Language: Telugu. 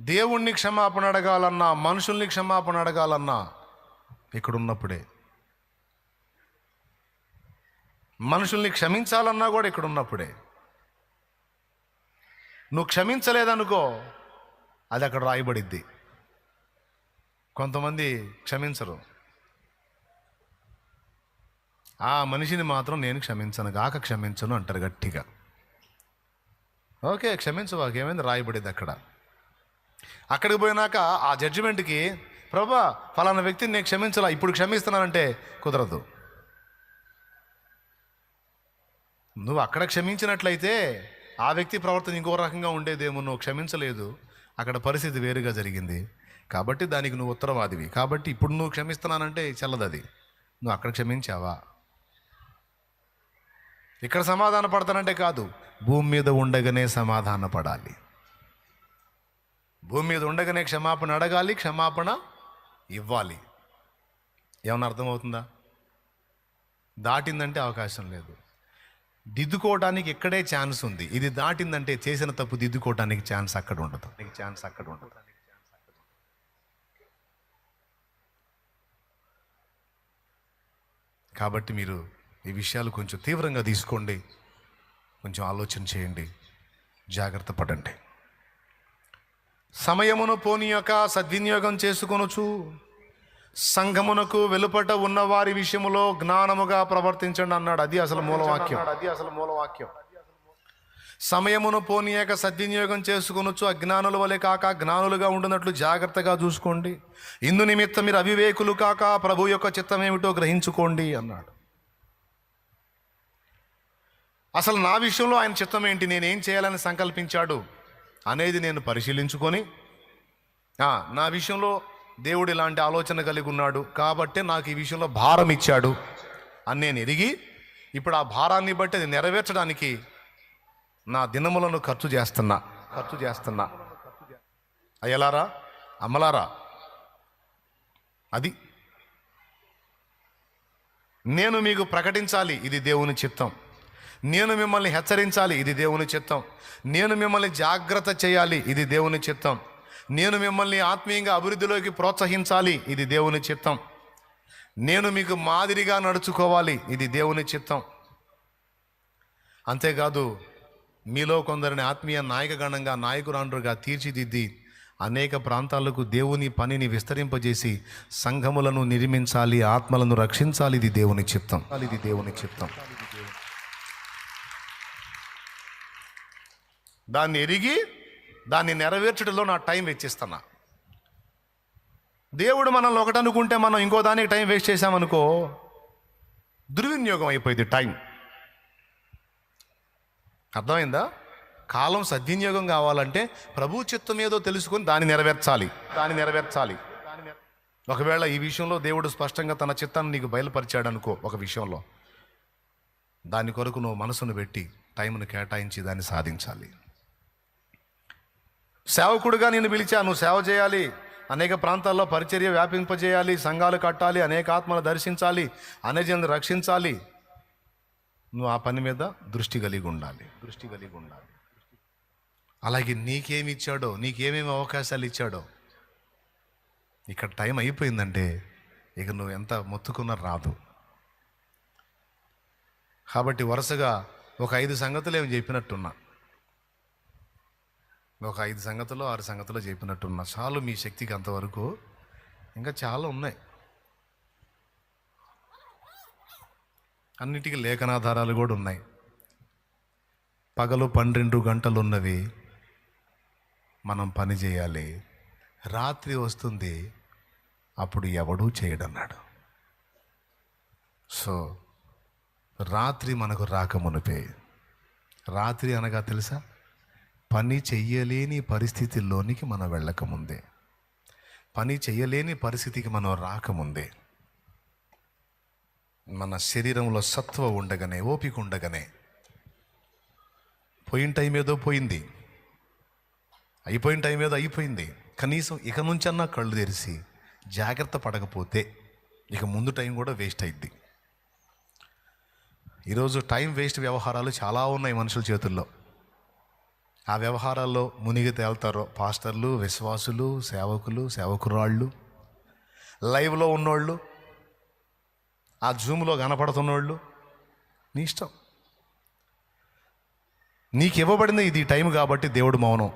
దేవుణ్ణి క్షమాపణ అడగాలన్నా మనుషుల్ని క్షమాపణ అడగాలన్నా ఇక్కడ ఉన్నప్పుడే మనుషుల్ని క్షమించాలన్నా కూడా ఇక్కడున్నప్పుడే. నువ్వు క్షమించలేదనుకో అది అక్కడ రాయబడిద్ది. కొంతమంది క్షమించరు. ఆ మనిషిని మాత్రం నేను క్షమించను గాక క్షమించను అంటారు గట్టిగా. ఓకే క్షమించు ఏమైంది? రాయబడింది అక్కడ. అక్కడికి పోయినాక ఆ జడ్జిమెంట్కి ప్రభా ఫలానా వ్యక్తిని నేను క్షమించలా ఇప్పుడు క్షమిస్తున్నానంటే కుదరదు. నువ్వు అక్కడ క్షమించినట్లయితే ఆ వ్యక్తి ప్రవర్తన ఇంకో రకంగా ఉండేదేమో నువ్వు క్షమించలేదు. అక్కడ పరిస్థితి వేరుగా జరిగింది. కాబట్టి దానికి నువ్వు ఉత్తరవాదివి. కాబట్టి ఇప్పుడు నువ్వు క్షమిస్తున్నానంటే చెల్లదు అది నువ్వు అక్కడ క్షమించావా? ఇక్కడ సమాధాన పడతానంటే కాదు భూమి మీద ఉండగానే సమాధాన పడాలి భూమి మీద ఉండగానే క్షమాపణ అడగాలి క్షమాపణ ఇవ్వాలి. ఏమన్నా అర్థమవుతుందా? దాటిందంటే అవకాశం లేదు. దిద్దుకోవడానికి ఇక్కడే ఛాన్స్ ఉంది. ఇది దాటిందంటే చేసిన తప్పు దిద్దుకోవడానికి ఛాన్స్ అక్కడ ఉండదు. ఛాన్స్ అక్కడ ఉండదు. కాబట్టి మీరు ఈ విషయాలు కొంచెం తీవ్రంగా తీసుకోండి. కొంచెం ఆలోచన చేయండి. జాగ్రత్త పడండి. సమయమును పోనీయక సద్వినియోగం చేసుకొనుచు సంఘమునకు వెలుపట ఉన్న వారి విషయములో జ్ఞానముగా ప్రవర్తించండి అన్నాడు. అది అసలు మూలవాక్యం. అది అసలు మూలవాక్యం. సమయమును పోనీయక సద్వినియోగం చేసుకొనొచ్చు అజ్ఞానుల వలె కాక జ్ఞానులుగా ఉండునట్లు జాగ్రత్తగా చూసుకోండి. ఇందు నిమిత్తం మీరు అవివేకులు కాక ప్రభు యొక్క చిత్తం ఏమిటో గ్రహించుకోండి అన్నాడు. అసలు నా విషయంలో ఆయన చిత్తం ఏంటి నేనేం చేయాలని సంకల్పించాడు? అనేది నేను పరిశీలించుకొని నా విషయంలో దేవుడు ఇలాంటి ఆలోచన కలిగి ఉన్నాడు కాబట్టి నాకు ఈ విషయంలో భారం ఇచ్చాడు అని నేను ఎరిగి ఇప్పుడు ఆ భారాన్ని బట్టి అది నెరవేర్చడానికి నా దినములను ఖర్చు చేస్తున్నా ఖర్చు చేస్తున్నా. అయ్యలారా అమ్మలారా అది నేను మీకు ప్రకటించాలి ఇది దేవుని చిత్తం. నేను మిమ్మల్ని హెచ్చరించాలి ఇది దేవుని చిత్తం. నేను మిమ్మల్ని జాగ్రత్త చేయాలి ఇది దేవుని చిత్తం. నేను మిమ్మల్ని ఆత్మీయంగా అభివృద్ధిలోకి ప్రోత్సహించాలి ఇది దేవుని చిత్తం. నేను మీకు మాదిరిగా నడుచుకోవాలి ఇది దేవుని చిత్తం. అంతేకాదు మీలో కొందరిని ఆత్మీయ నాయకగణంగా నాయకురాండ్రుగా తీర్చిదిద్ది అనేక ప్రాంతాలకు దేవుని పనిని విస్తరింపజేసి సంఘములను నిర్మించాలి ఆత్మలను రక్షించాలి ఇది దేవుని చిత్తం. ఇది దేవుని చిత్తం దాన్ని ఎరిగి దాన్ని నెరవేర్చడంలో నా టైం వెచ్చిస్తున్నా. దేవుడు మనల్ని ఒకటి అనుకుంటే మనం ఇంకో దానికి టైం వేస్ట్ చేశామనుకో దుర్వినియోగం అయిపోయింది టైం. అర్థమైందా? కాలం సద్వినియోగం కావాలంటే ప్రభు చిత్తం ఏదో తెలుసుకొని దాన్ని నెరవేర్చాలి. దాన్ని నెరవేర్చాలి. ఒకవేళ ఈ విషయంలో దేవుడు స్పష్టంగా తన చిత్తాన్ని నీకు బయలుపరిచాడు అనుకో ఒక విషయంలో. దాని కొరకు నువ్వు మనసును పెట్టి టైంను కేటాయించి దాన్ని సాధించాలి. సేవకుడుగా నేను పిలిచా నువ్వు సేవ చేయాలి. అనేక ప్రాంతాల్లో పరిచర్య వ్యాపింపజేయాలి. సంఘాలు కట్టాలి. అనేక ఆత్మలు దర్శించాలి. అనేజను రక్షించాలి. నువ్వు ఆ పని మీద దృష్టి కలిగి ఉండాలి. దృష్టి కలిగి ఉండాలి. అలాగే నీకేమి ఇచ్చాడో నీకేమేమి అవకాశాలు ఇచ్చాడో ఇక్కడ టైం అయిపోయిందంటే ఇక నువ్వు ఎంత మొత్తుకున్నా రాదు. కాబట్టి వరుసగా ఒక ఐదు సంగతులు ఏమి చెప్పినట్టున్నా. ఒక ఐదు సంగతులు ఆరు సంగతులు చెప్పినట్టున్నా. చాలు మీ శక్తికి అంతవరకు ఇంకా చాలా ఉన్నాయి. అన్నిటికీ లేఖనాధారాలు కూడా ఉన్నాయి. పగలు పన్నెండు గంటలు ఉన్నవి మనం పని చేయాలి. రాత్రి వస్తుంది అప్పుడు ఎవడూ చేయడన్నాడు. సో రాత్రి మనకు రాకమునిపే. రాత్రి అనగా తెలుసా? పని చెయ్యలేని పరిస్థితుల్లోనికి మనం వెళ్ళకముందే. పని చెయ్యలేని పరిస్థితికి మనం రాకముందే. మన శరీరంలో సత్వ ఉండగానే ఓపిక ఉండగానే పోయిన టైం ఏదో పోయింది. అయిపోయిన టైం ఏదో అయిపోయింది. కనీసం ఇక నుంచన్నా కళ్ళు తెరిచి జాగ్రత్త పడకపోతే ఇక ముందు టైం కూడా వేస్ట్ అయింది ఈరోజు టైం వేస్ట్ వ్యవహారాలు చాలా ఉన్నాయి మనుషుల చేతుల్లో. ఆ వ్యవహారాల్లో మునిగి తేల్తారో పాస్టర్లు విశ్వాసులు సేవకులు సేవకురాళ్ళు లైవ్లో ఉన్నోళ్ళు ఆ జూమ్లో కనపడుతున్నోళ్ళు నీ ఇష్టం. నీకు ఇవ్వబడింది ఇది టైం కాబట్టి దేవుడు మౌనం.